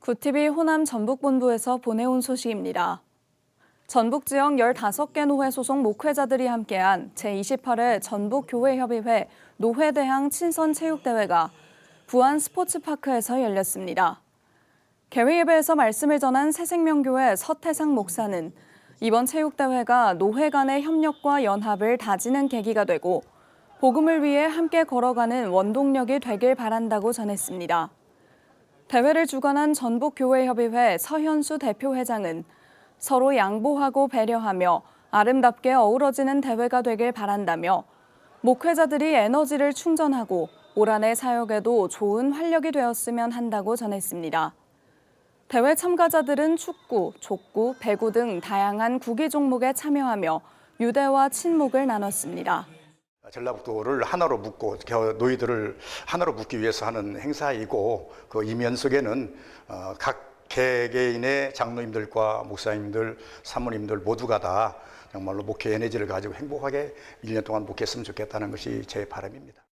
구TV 호남 전북본부에서 보내온 소식입니다. 전북 지역 15개 노회 소속 목회자들이 함께한 제28회 전북교회협의회 노회대항 친선체육대회가 부안 스포츠파크에서 열렸습니다. 개회 예배에서 말씀을 전한 새생명교회 서태상 목사는 이번 체육대회가 노회 간의 협력과 연합을 다지는 계기가 되고 복음을 위해 함께 걸어가는 원동력이 되길 바란다고 전했습니다. 대회를 주관한 전북교회협의회 서현수 대표회장은 서로 양보하고 배려하며 아름답게 어우러지는 대회가 되길 바란다며 목회자들이 에너지를 충전하고 올 한해 사역에도 좋은 활력이 되었으면 한다고 전했습니다. 대회 참가자들은 축구, 족구, 배구 등 다양한 구기 종목에 참여하며 유대와 친목을 나눴습니다. 전라북도를 하나로 묶고 겨- 노이들을 하나로 묶기 위해서 하는 행사이고 그 이면석에는 어, 각 개개인의 장로님들과 목사님들, 사모님들 모두가 다 정말로 목회 에너지를 가지고 행복하게 1년 동안 목회했으면 좋겠다는 것이 제 바람입니다.